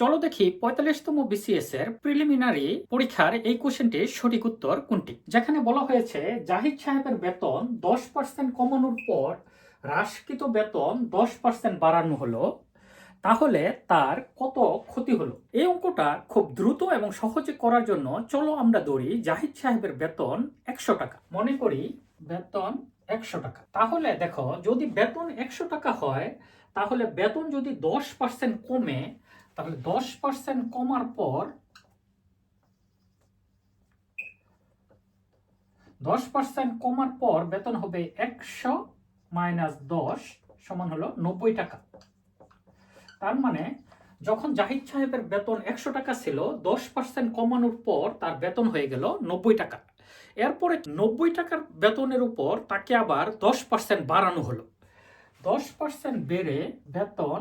চলো দেখি পঁয়তাল্লিশতম বিসিএস এর প্রিলিমিনারি পরীক্ষার এই কোশ্চেনটির সঠিক উত্তর কোনটি? যেখানে বলা হয়েছে, জাহিদ সাহেবের বেতন দশ পার্সেন্ট কমানোর পর হ্রাসকৃত বেতন দশ পার্সেন্ট বাড়ানো হলো, তাহলে তার কত ক্ষতি হলো? এই অঙ্কটা খুব দ্রুত এবং সহজে করার জন্য চলো আমরা ধরি জাহিদ সাহেবের বেতন একশো টাকা। মনে করি বেতন একশো টাকা। তাহলে দেখো, যদি বেতন একশো টাকা হয়, তাহলে বেতন যদি দশ পার্সেন্ট কমে তাহলে দশ পার্সেন্ট কমার পর দশ পার্সেন্ট কমার পর বেতন হবে একশো মাইনাস দশ সমান হলো নব্বই টাকা। তার মানে যখন জাহিদ সাহেবের বেতন একশো টাকা ছিল, দশ পার্সেন্ট কমানোর পর তার বেতন হয়ে গেল নব্বই টাকা। এরপরে নব্বই টাকার বেতনের উপর তাকে আবার দশ পার্সেন্ট বাড়ানো হলো। দশ পার্সেন্ট বেড়ে বেতন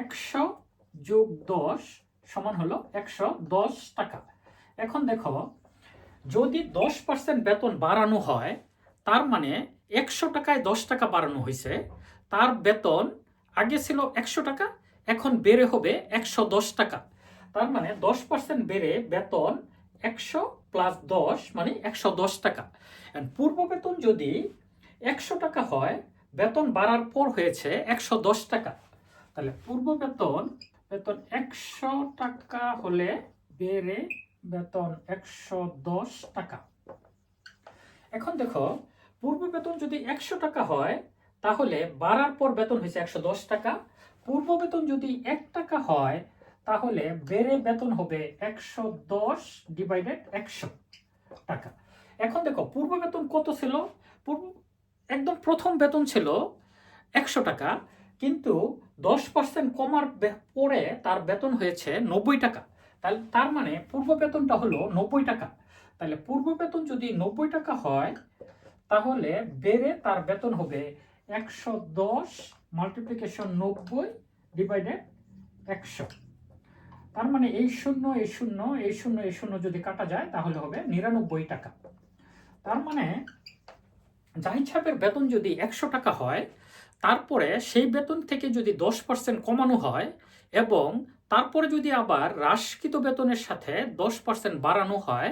একশো যোগ দশ সমান হলো একশো দশ টাকা। এখন দেখো, যদি দশ পার্সেন্ট বেতন বাড়ানো হয়, তার মানে একশো টাকায় দশ টাকা বাড়ানো হয়েছে, তার বেতন আগে ছিল একশো টাকা, এখন বেড়ে হবে একশো দশ টাকা। তার মানে দশ পার্সেন্ট বেড়ে বেতন একশো প্লাস দশ মানে একশো দশ টাকা। পূর্ব বেতন যদি একশো টাকা হয়, বেতন বাড়ার পর হয়েছে একশো দশ টাকা। তাহলে পূর্ব বেতন বেতন একশো টাকা হলে বেড়ে বেতন একশো দশ টাকা। এখন দেখো, পূর্ব বেতন যদি একশো টাকা হয়, তাহলে বাড়ার পর বেতন হয়েছে একশো দশ টাকা। পূর্ব বেতন যদি এক টাকা হয়, তাহলে বেড়ে বেতন হবে একশো দশ ডিভাইডেড একশো টাকা। এখন দেখো, পূর্ব বেতন কত ছিল? পূর্ব একদম প্রথম বেতন ছিল একশো টাকা। কিন্তু দশ পার্সেন্ট কমার পরে তার বেতন হয়েছে নব্বই টাকা। তাহলে তার মানে পূর্ব বেতনটা হলো নব্বই টাকা। তাহলে পূর্ব বেতন যদি নব্বই টাকা হয়, তাহলে বেড়ে তার বেতন হবে একশো দশ মাল্টিপ্লিকেশন নব্বই ডিভাইডেড একশো। তার মানে এই শূন্য এই শূন্য এই শূন্য এই শূন্য যদি কাটা যায়, তাহলে হবে নিরানব্বই টাকা। তার মানে জাহিদ সাহেবের বেতন যদি একশো টাকা হয় তারপরে সেই বেতন থেকে যদি দশ পার্সেন্ট কমানো হয় এবং তারপরে যদি আবার হ্রাসকৃত বেতনের সাথে দশ পার্সেন্ট বাড়ানো হয়,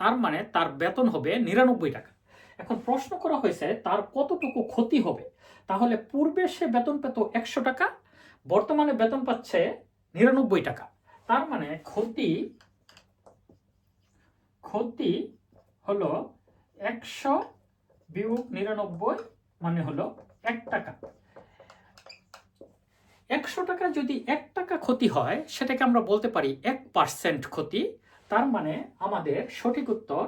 তার মানে তার বেতন হবে নিরানব্বই টাকা। এখন প্রশ্ন করা হয়েছে, তার কতটুকু ক্ষতি হবে? তাহলে পূর্বে সে বেতন পেত একশো টাকা, বর্তমানে বেতন পাচ্ছে নিরানব্বই টাকা। তার মানে ক্ষতি ক্ষতি হলো একশো বিয়োগ নিরানব্বই মানে হলো এক টাকা। একশো টাকা যদি এক টাকা ক্ষতি হয়, সেটাকে আমরা বলতে পারি এক পার্সেন্ট ক্ষতি, তার মানে আমাদের সঠিক উত্তর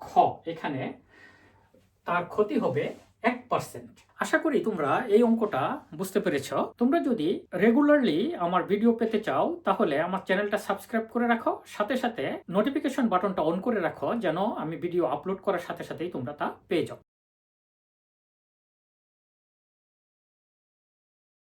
খ। এখানে তার ক্ষতি হবে এক পার্সেন্ট। আশা করি তোমরা এই অঙ্কটা বুঝতে পেরেছ। তোমরা যদি রেগুলারলি আমার ভিডিও পেতে চাও, তাহলে আমার চ্যানেলটা সাবস্ক্রাইব করে রাখো। সাথে সাথে নোটিফিকেশন বাটনটা অন করে রাখো, যেন আমি ভিডিও আপলোড করার সাথে সাথেই তোমরা তা পেয়ে যাও।